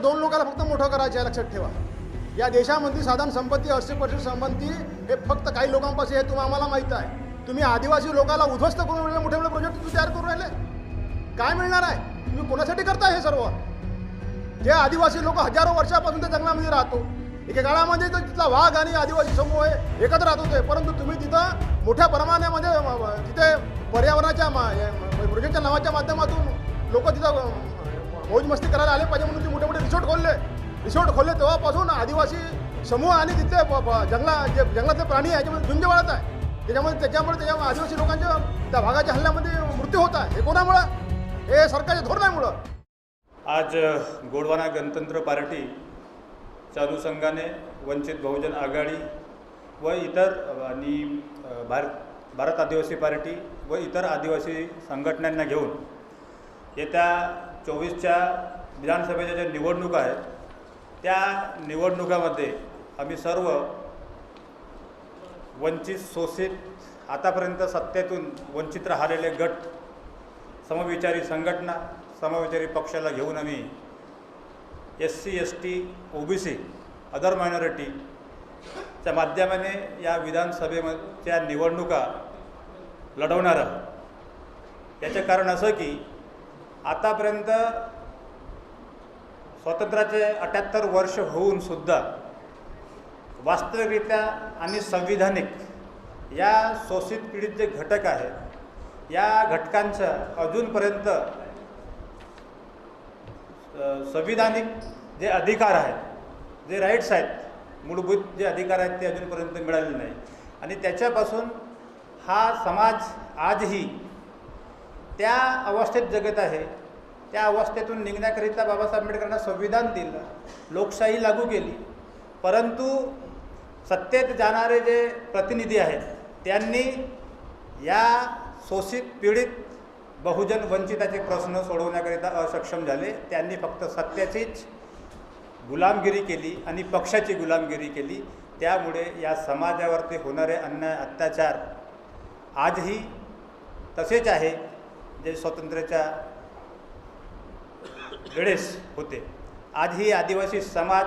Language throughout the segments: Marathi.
दोन लोकांना फक्त मोठं करायचं आहे लक्षात ठेवा. या देशामधली साधारण संपत्ती अस्सी पर्सेंट संपत्ती हे फक्त काही लोकांपासून हे तुम्हाला आम्हाला माहीत आहे. तुम्ही आदिवासी लोकांना उद्ध्वस्त करून राहिले मोठे मोठे प्रोजेक्ट तुम्ही तयार करून राहिले. काय मिळणार आहे? तुम्ही कोणासाठी करताय हे सर्व? जे आदिवासी लोक हजारो वर्षापासून त्या जंगलामध्ये राहतो. एके काळामध्ये तर तिथला वाघ आणि आदिवासी समूह हे एकत्र राहत होते परंतु तुम्ही तिथं मोठ्या प्रमाणामध्ये तिथे पर्यावरणाच्या प्रोजेक्टच्या नावाच्या माध्यमातून लोक तिथं मौज मस्ती करायला आले पाहिजे म्हणून ते मोठे मोठे रिसॉर्ट खोलले. रिसॉर्ट खोलले तेव्हापासून आदिवासी समूह आणि तिथले जंगला जे जंगलातले प्राणी आहे याच्यामध्ये झुंज वाढत आहे त्याच्यामुळे त्याच्यामुळे त्याच्यामुळे आदिवासी लोकांच्या त्या भागाच्या हल्ल्यामध्ये मृत्यू होत आहे. हे कोणामुळं? हे सरकारच्या धोरणामुळं. आज गोडवाना गणतंत्र पार्टीच्या अनुषंगाने वंचित बहुजन आघाडी व इतर आणि भारत भारत आदिवासी पार्टी व इतर आदिवासी संघटनांना घेऊन येत्या चोवीसच्या विधानसभेच्या ज्या निवडणुका आहेत त्या निवडणुकामध्ये आम्ही सर्व वंचित शोषित आतापर्यंत सत्तेतून वंचित राहिलेले गट समविचारी संघटना समविचारी पक्षाला घेऊन आम्ही S C S T O B C other मायनॉरिटीच्या माध्यमाने या विधानसभेच्या निवडणुका लढवणार आहोत. याचं कारण असं की आतापर्यंत स्वातंत्र्याचे अठ्याहत्तर वर्ष होऊनसुद्धा वास्तविकरित्या आणि संविधानिक या शोषित पीडित जे घटक आहेत या घटकांच्या अजूनपर्यंत संविधानिक जे अधिकार आहेत जे राईट्स आहेत मूलभूत जे अधिकार आहेत ते अजूनपर्यंत मिळालेले नाही आणि त्याच्यापासून हा समाज आजही त्या अवस्थेत जगत आहे. त्या अवस्थेतून निघण्याकरिता बाबासाहेब आंबेडकरांना संविधान दिलं. लोकशाही लागू केली. परंतु सत्तेत जाणारे जे प्रतिनिधी आहेत त्यांनी या शोषित पीडित बहुजन वंचिताचे प्रश्न सोडवण्याकरिता असक्षम झाले. त्यांनी फक्त सत्याचीच गुलामगिरी केली आणि पक्षाची गुलामगिरी केली. त्यामुळे या समाजावरती होणारे अन्याय अत्याचार आजही तसेच आहे. जे स्वातंत्र्याच्या वेळेस होते. आजही आदिवासी समाज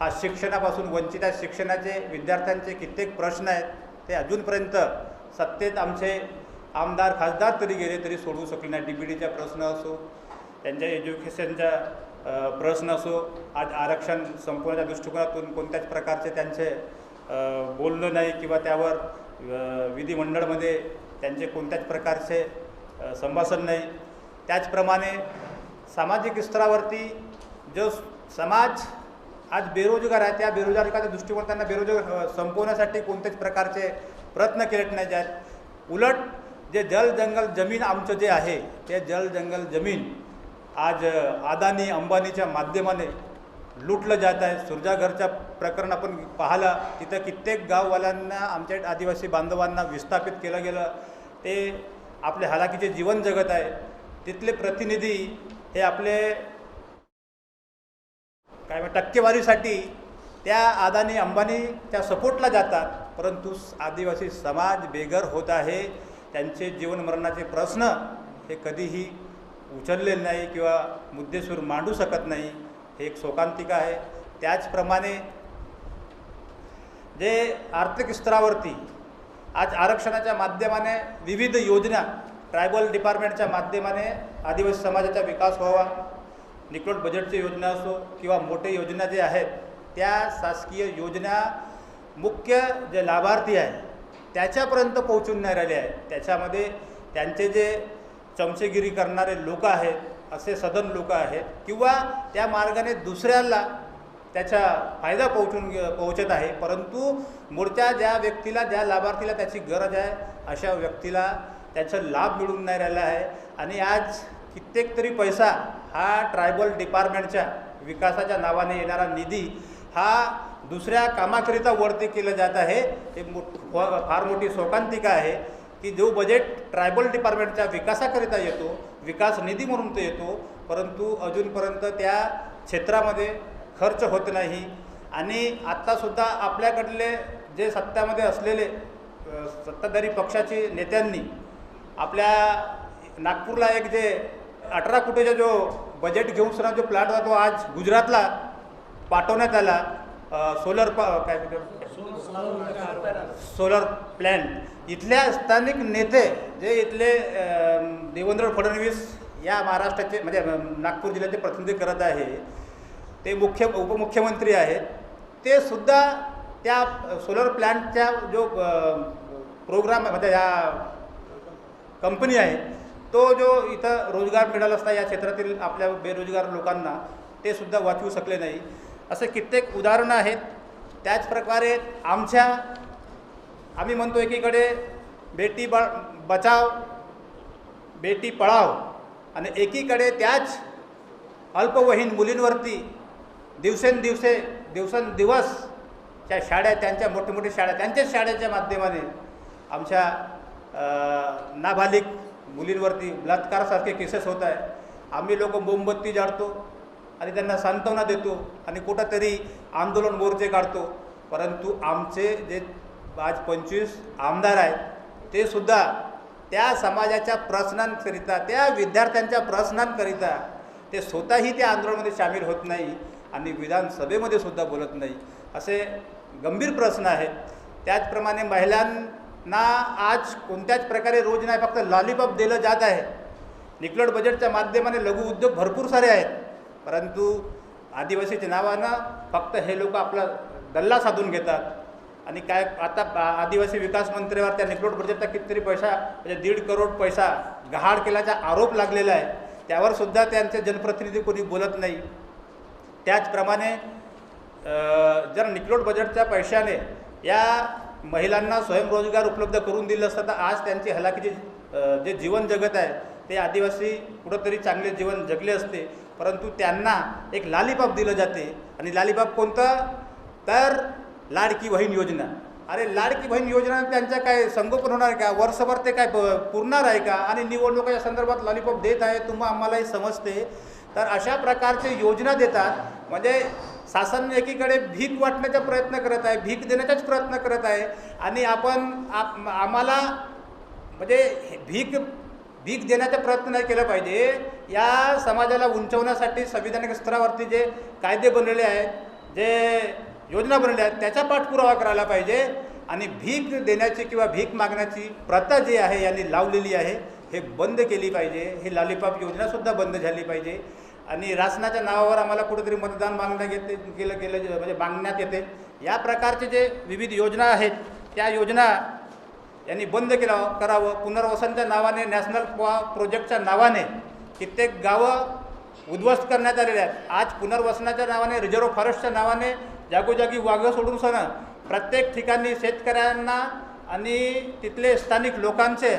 हा शिक्षणापासून वंचित आहे शिक्षणाचे विद्यार्थ्यांचे कित्येक प्रश्न आहेत. ते अजूनपर्यंत सत्तेत आमचे आमदार खासदार तरी गेले तरी सोडवू शकले नाही डी बी डीचा प्रश्न असो त्यांच्या एज्युकेशनचा प्रश्न असो आज आरक्षण संपवण्याच्या दृष्टिकोनातून कोणत्याच प्रकारचे त्यांचे बोलणं नाही किंवा त्यावर विधिमंडळमध्ये त्यांचे कोणत्याच प्रकारचे संभाषण नाही. त्याचप्रमाणे सामाजिक स्तरावरती जो समाज आज बेरोजगार आहे त्या बेरोजगाराच्या दृष्टिकोन त्यांना बेरोजगार संपवण्यासाठी कोणत्याच प्रकारचे प्रयत्न केलेत नाही जात. उलट जे जल जंगल जमीन आमचं जे आहे ते जल जंगल जमीन आज अदानी अंबानीच्या माध्यमाने लुटलं जात आहे. सुरजाघरच्या प्रकरण आपण पाहिलं तिथं कित्येक गाववाल्यांना आमच्या आदिवासी बांधवांना विस्थापित केलं गेलं. ते आपले हालाकीचे जीवन जगत आहे तिथले प्रतिनिधी हे आपले काय टक्केवारीसाठी त्या अदानी अंबानीच्या सपोर्टला जातात. परंतु आदिवासी समाज बेघर होत आहे. त्यांचे जीवनमरणाचे प्रश्न हे कधीही उचललेले नाही किंवा मुद्देसूर मांडू शकत नाही. हे एक शोकांतिका आहे. त्याचप्रमाणे जे आर्थिक स्तरावरती आज आरक्षणाच्या माध्यमाने विविध योजना ट्रायबल डिपार्टमेंटच्या माध्यमाने आदिवासी समाजाचा विकास व्हावा. निकलोट बजेटची योजना असो किंवा मोठे योजना जे आहेत त्या शासकीय योजना मुख्य जे लाभार्थी आहे त्याच्यापर्यंत पोहोचून नाही राहिले आहे त्याच्यामध्ये त्यांचे जे चमचेगिरी करणारे लोक आहेत असे सदन लोक आहेत किंवा त्या मार्गाने दुसऱ्याला त्याचा फायदा पोहोचून पोहोचत आहे. परंतु मूळच्या ज्या व्यक्तीला ज्या लाभार्थीला त्याची गरज आहे अशा व्यक्तीला त्याचा लाभ मिळून नाही राहिला आहे. आणि आज कित्येक तरी पैसा हा ट्रायबल डिपार्टमेंटच्या विकासाच्या नावाने येणारा निधी हा दुसऱ्या कामाकरिता वरती केलं जात आहे. हे मो फार मोठी शोकांतिका आहे की जो बजेट ट्रायबल डिपार्टमेंटच्या विकासाकरिता येतो विकास निधी म्हणून तो येतो परंतु अजूनपर्यंत त्या क्षेत्रामध्ये खर्च होत नाही. आणि आत्तासुद्धा आपल्याकडले जे सत्तामध्ये असलेले सत्ताधारी पक्षाचे नेत्यांनी आपल्या नागपूरला एक जे अठरा कोटीचा जो बजेट घेऊन सुद्धा जो प्लॅट होता तो आज गुजरातला पाठवण्यात आला. सोलर प काय सोलर प्लॅन्ट इथल्या स्थानिक नेते जे इथले देवेंद्र फडणवीस या महाराष्ट्राचे म्हणजे नागपूर जिल्ह्याचे प्रतिनिधी करत आहे ते मुख्य उपमुख्यमंत्री आहेत. ते सुद्धा त्या सोलर प्लॅन्टच्या जो प्रोग्राम म्हणजे या कंपनी आहे तो जो इथं रोजगार मिळाला असता या क्षेत्रातील आपल्या बेरोजगार लोकांना ते सुद्धा वाचवू शकले नाही. असे कित्येक उदाहरणं आहेत. त्याचप्रकारे आमच्या आम्ही म्हणतो एकीकडे बेटी बा बचाव बेटी पळाव आणि एकीकडे त्याच अल्पवयीन मुलींवरती दिवसेंदिवसे दिवसेंदिवस त्या शाळा त्यांच्या मोठ्या शाळा त्यांच्याच शाळेच्या माध्यमाने आमच्या नाबालिक मुलींवरती बलात्कारासारखे केसेस होत आहे आम्ही लोक मोमबत्ती जाळतो आणि त्यांना सांत्वना देतो आणि कुठंतरी आंदोलन मोर्चे काढतो. परंतु आमचे जे आज पंचवीस आमदार आहेत ते सुद्धा त्या समाजाच्या प्रश्नांकरिता त्या विद्यार्थ्यांच्या प्रश्नांकरिता ते स्वतःही त्या आंदोलनामध्ये सामील होत नाही. आणि विधानसभेमध्ये सुद्धा बोलत नाही. असे गंभीर प्रश्न आहेत. त्याचप्रमाणे महिलांना आज कोणत्याच प्रकारे रोज नाही फक्त लॉलीपॉप दिलं जात आहे. निकलड बजेटच्या माध्यमाने लघु उद्योग भरपूर सारे आहेत. परंतु आदिवासीच्या नावानं फक्त हे लोक आपला गल्ला साधून घेतात. आणि काय आता आदिवासी विकास मंत्र्यावर त्या निकलोट बजेटचा कितीतरी पैसा म्हणजे दीड करोड पैसा गहाड केल्याचा आरोप लागलेला आहे. त्यावर सुद्धा त्यांचे जनप्रतिनिधी कोणी बोलत नाही. त्याचप्रमाणे जर निकलोट बजेटच्या पैशाने या महिलांना स्वयंरोजगार उपलब्ध करून दिलं असतं तर आज त्यांची हलाखीची जे जीवन जगत आहे ते आदिवासी कुठंतरी चांगले जीवन जगले असते. परंतु त्यांना एक लालीपाप दिलं जाते. आणि लालीपाप कोणतं? तर लाडकी बहीण योजना. अरे लाडकी बहीण योजना त्यांच्या काय संगोपन होणार आहे का? वर्षभर ते काय प- पुरणार आहे का? आणि निवडणुकाच्या संदर्भात लॉलीपॉप देत आहे तुम्हा आम्हालाही समजते. तर अशा प्रकारचे योजना देतात. म्हणजे शासन एकीकडे भीक वाटण्याचा प्रयत्न करत आहे भीक देण्याचाच प्रयत्न करत आहे. आणि आपण आप आम्हाला म्हणजे हे भीक भीक देण्याचा प्रयत्न नाही केला पाहिजे. या समाजाला उंचवण्यासाठी संविधानिक स्तरावरती जे कायदे बनलेले आहेत जे योजना बनवल्या आहेत त्याचा पाठपुरावा करायला पाहिजे. आणि भीक देण्याची किंवा भीक मागण्याची प्रथा जी आहे यांनी लावलेली आहे हे बंद केली पाहिजे. हे लालीपाप योजनासुद्धा बंद झाली पाहिजे. आणि रासनाच्या नावावर आम्हाला कुठेतरी मतदान मागण्यात येते केलं गेलं म्हणजे मागण्यात येते. या प्रकारचे जे विविध योजना आहेत त्या योजना यांनी बंद केला करावं. पुनर्वसनच्या नावाने नॅशनल पॉ प्रोजेक्टच्या नावाने कित्येक गावं उद्ध्वस्त करण्यात आलेले आहेत. आज पुनर्वसनाच्या नावाने रिझर्व्ह फॉरेस्टच्या नावाने जागोजागी वाघं सोडून सण प्रत्येक ठिकाणी शेतकऱ्यांना आणि तिथले स्थानिक लोकांचे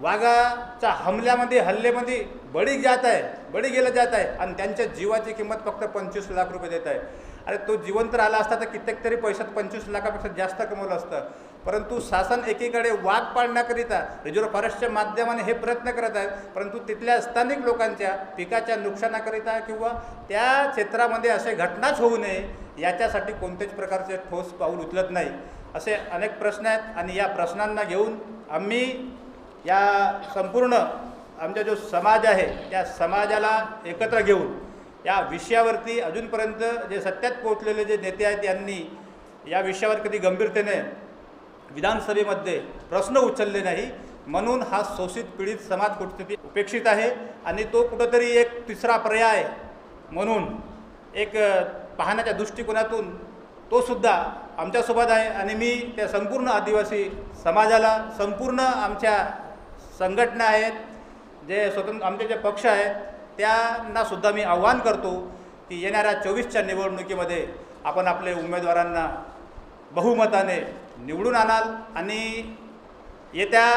वाघाच्या हमल्यामध्ये हल्लेमध्ये बळी जात आहे बळी गेलं जात आहे आणि त्यांच्या जीवाची किंमत फक्त पंचवीस लाख रुपये देत आहे. अरे तो जिवंत राहिला असता तर कित्येक तरी पैशात पंचवीस लाखापेक्षा जास्त कमवलं असतं. परंतु शासन एकीकडे वाघ पाळण्याकरिता रिझर्व्ह फॉरेस्टच्या माध्यमाने हे प्रयत्न करत आहेत परंतु तिथल्या स्थानिक लोकांच्या पिकाच्या नुकसानाकरिता किंवा त्या क्षेत्रामध्ये असे घटनाच होऊ नये याच्यासाठी कोणत्याच प्रकारचे ठोस पाऊल उचलत नाही. असे अनेक प्रश्न आहेत आणि या प्रश्नांना घेऊन आम्ही या संपूर्ण आमचा जो समाज आहे त्या समाजाला एकत्र घेऊन या विषयावरती अजूनपर्यंत जे सत्यात पोहोचलेले जे नेते आहेत यांनी या विषयावर कधी गंभीरतेने विधानसभेमध्ये प्रश्न उचलले नाही म्हणून हा शोषित पीडित समाज कुठेतरी उपेक्षित आहे आणि तो कुठंतरी एक तिसरा पर्याय म्हणून एक पाहण्याच्या दृष्टिकोनातून तो सुद्धा आमच्यासोबत आहे आणि मी त्या संपूर्ण आदिवासी समाजाला संपूर्ण आमच्या संघटना आहेत जे स्वतंत्र आमचे जे पक्ष आहेत त्यांनासुद्धा मी आव्हान करतो की येणाऱ्या चोवीसच्या निवडणुकीमध्ये आपण आपले उमेदवारांना बहुमताने निवडून आणाल आणि येत्या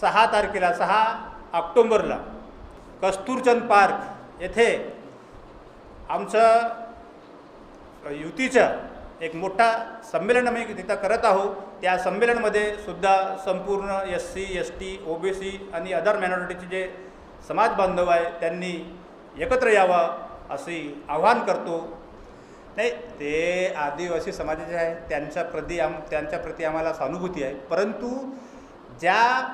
सहा तारखेला सहा ऑक्टोंबरला कस्तूरचंद पार्क येथे आमचं युतीचं एक मोठा संमेलन आम्ही तिथं करत आहोत. त्या संमेलनमध्ये सुद्धा संपूर्ण S C S T O B C आणि अदर मायनॉरिटीचे जे समाज बांधव आहे त्यांनी एकत्र यावं असे आव्हान करतो. नाही ते आदिवासी समाजाचे आहे त्यांच्या प्रती आम त्यांच्या प्रती आम्हाला सहानुभूती आहे. परंतु ज्या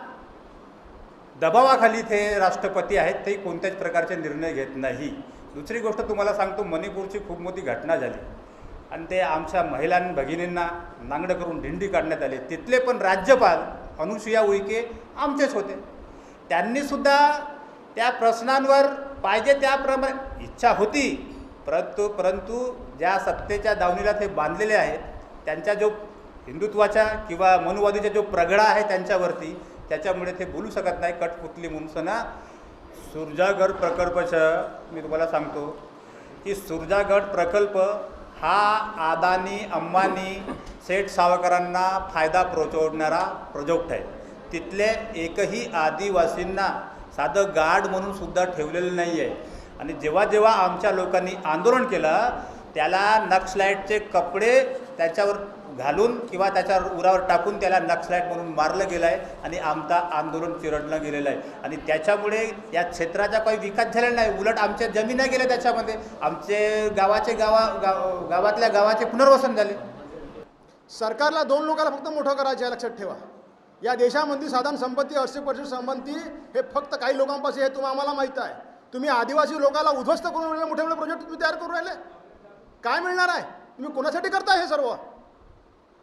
दबावाखाली ते राष्ट्रपती आहेत ते कोणत्याच प्रकारचे निर्णय घेत नाही. दुसरी गोष्ट तुम्हाला सांगतो मणिपूरची खूप मोठी घटना झाली. आणि ते आमच्या महिलां भगिनींना नांगडं करून दिंडी काढण्यात आली. तिथले पण राज्यपाल अनुसुया उईके आमचेच होते. त्यांनीसुद्धा त्या प्रश्नांवर पाहिजे त्याप्रमाणे इच्छा होती. परंतु परंतु ज्या सत्तेच्या दावणीला ते बांधलेले आहेत त्यांच्या जो हिंदुत्वाच्या किंवा मनुवादीचा जो प्रगडा आहे त्यांच्यावरती त्याच्यामुळे ते बोलू शकत नाही. कटपुतली मुंसना सुरजागड प्रकल्पाचं मी तुम्हाला सांगतो की सुरजागड प्रकल्प हा आदानी अंबानी सेठ सावकारांना फायदा पोचवणारा प्रोजेक्ट आहे. तिथले एकही आदिवासींना साधं गार्ड म्हणून सुद्धा ठेवलेलं नाही आहे आणि जेव्हा जेव्हा आमच्या लोकांनी आंदोलन केलं त्याला नक्सलाईटचे कपडे त्याच्यावर घालून किंवा त्याच्यावर उरावर टाकून त्याला नक्सलाईट म्हणून मारलं गेलं आहे आणि आमचा आंदोलन चिरडलं गेलेलं आहे. आणि त्याच्यामुळे या क्षेत्राचा काही विकास झालेला नाही. उलट आमच्या जमिना गेल्या त्याच्यामध्ये. आमचे गावाचे गावा गाव गावातल्या गावाचे पुनर्वसन झाले. सरकारला दोन लोकांना फक्त मोठं करायचं आहे लक्षात ठेवा. या देशामध्ये साधारण संपत्ती अस्सी पर्सेंट संपत्ती हे फक्त काही लोकांपासून हे तुम्हाला आम्हाला माहीत आहे. तुम्ही आदिवासी लोकांना उद्ध्वस्त करून मोठे मोठे प्रोजेक्ट तुम्ही तयार करून राहिले? काय मिळणार आहे? तुम्ही कोणासाठी करताय हे सर्व?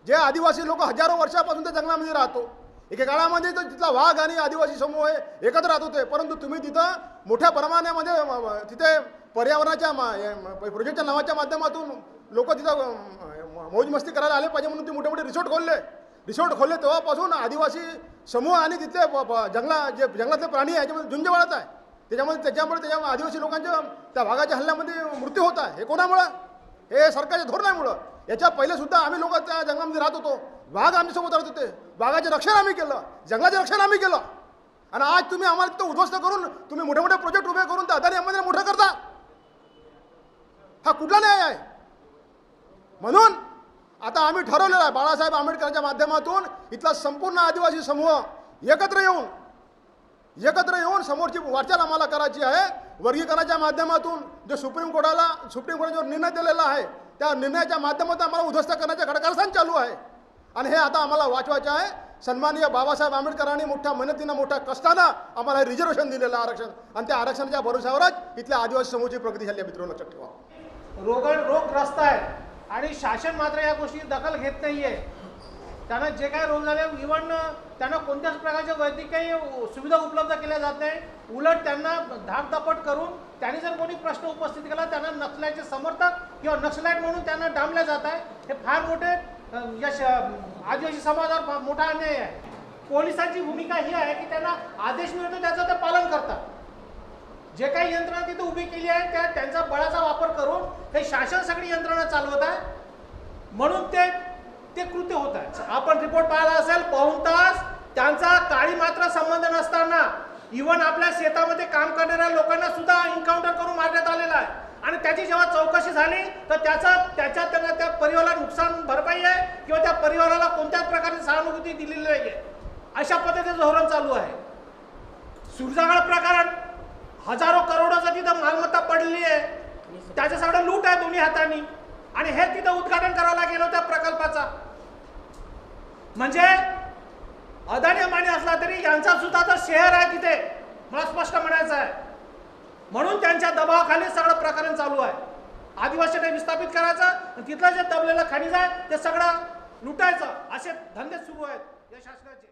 जे आदिवासी लोक हजारो वर्षापासून त्या जंगलामध्ये राहतो. एके काळामध्ये तर तिथला वाघ आणि आदिवासी समूह हे एकत्र राहत होते. परंतु तुम्ही तिथं मोठ्या प्रमाणामध्ये तिथे पर्यावरणाच्या प्रोजेक्टच्या नावाच्या माध्यमातून लोक तिथं मौजमस्ती करायला आले पाहिजे म्हणून ते मोठे मोठे रिसॉर्ट खोलले. रिसॉर्ट खोलले तेव्हापासून आदिवासी समूह आणि तिथले जंगला जे जंगलातले प्राणी आहे याच्यामध्ये झुंज वाढत आहे. त्याच्यामध्ये त्याच्यामुळे त्याच्या आदिवासी लोकांच्या त्या वाघाच्या हल्ल्यामध्ये मृत्यू होत आहे. हे कोणामुळं? हे सरकारच्या धोरणामुळं याच्या पहिले सुद्धा आम्ही लोक त्या जंगलामध्ये राहत होतो. वाघ आमच्यासोबत राहत होते. वाघाचे रक्षण आम्ही केलं. जंगलाचे रक्षण आम्ही केलं. आणि आज तुम्ही आम्हाला तिथं उद्ध्वस्त करून तुम्ही मोठे मोठे प्रोजेक्ट उभे करून त्या अदानी अंबानीला मोठं करता. हा कुठला न्याय आहे? म्हणून आता आम्ही ठरवलेलं आहे बाळासाहेब आंबेडकरांच्या माध्यमातून इथला संपूर्ण आदिवासी समूह एकत्र येऊन एकत्र येऊन समोरची वाटचाल आम्हाला करायची आहे. वर्गीकरणाच्या माध्यमातून जे सुप्रीम कोर्टाला सुप्रीम कोर्टाने जो निर्णय दिलेला आहे त्या निर्णयाच्या माध्यमातून आम्हाला उद्ध्वस्त करण्याचे खडकारस्थान चालू आहे. आणि हे आता आम्हाला वाचवायचे आहे. सन्माननीय बाबासाहेब आंबेडकरांनी मोठ्या मेहनतीनं मोठ्या कष्टानं आम्हाला रिझर्वेशन दिलेलं आहे आरक्षण. आणि त्या आरक्षणाच्या भरोशावरच इथल्या आदिवासी समूहाची प्रगती झाली आहे मित्रांनो लक्षात ठेवा. रोग रोगग्रस्त आहे आणि शासन मात्र या गोष्टी दखल घेत नाहीये. त्यांना जे काही रोग झाले इव्हन त्यांना कोणत्याच प्रकारच्या वैद्यकीय सुविधा उपलब्ध केल्या जात नाही. उलट त्यांना धाकधपट करून त्यांनी जर कोणी प्रश्न उपस्थित केला त्यांना नक्षलाचे समर्थक किंवा नक्षलाईट म्हणून त्यांना डांबलं जात आहे. हे फार मोठे यश या श- आदिवासी समाजावर मोठा अन्याय आहे. पोलिसांची भूमिका ही आहे की त्यांना आदेश मिळतो त्याचं ते पालन करतात. जे काही यंत्रणा तिथे उभी केली आहे त्या त्यांचा बळाचा वापर करून हे शासन सगळी यंत्रणा चालवत आहे. म्हणून ते ते कृत्य होत आहे. आपण रिपोर्ट पाहिला असेल पाऊन तास त्यांचा काळी मात्र संबंध नसताना इव्हन आपल्या शेतामध्ये काम करणाऱ्या लोकांना सुद्धा एन्काउंटर करून मारण्यात आलेला आहे. आणि त्याची जेव्हा चौकशी झाली तर त्याचा त्याच्या त्यांना त्या परिवाराला नुकसान भरपाई आहे किंवा त्या परिवाराला कोणत्याच प्रकारची सहानुभूती दिलेली नाही आहे अशा पद्धतीचं धोरण चालू आहे. सुरजागड प्रकरण हजारो करोडोचं तिथं मालमत्ता पडली आहे त्याच्या सगळं लूट आहे दोन्ही हातांनी. आणि हे तिथं उद्घाटन करायला गेलो त्या प्रकल्पाचा. म्हणजे अदानी अंबानी असला तरी यांचा सुद्धा तर शेअर आहे तिथे. मला स्पष्ट म्हणायचं आहे. म्हणून त्यांच्या दबावाखाली सगळं प्रकरण चालू आहे. आदिवासीने विस्थापित करायचं आणि तिथलं जे दबलेलं खनिज आहे ते सगळं लुटायचं. असे धंदे सुरू आहेत या शासनाचे.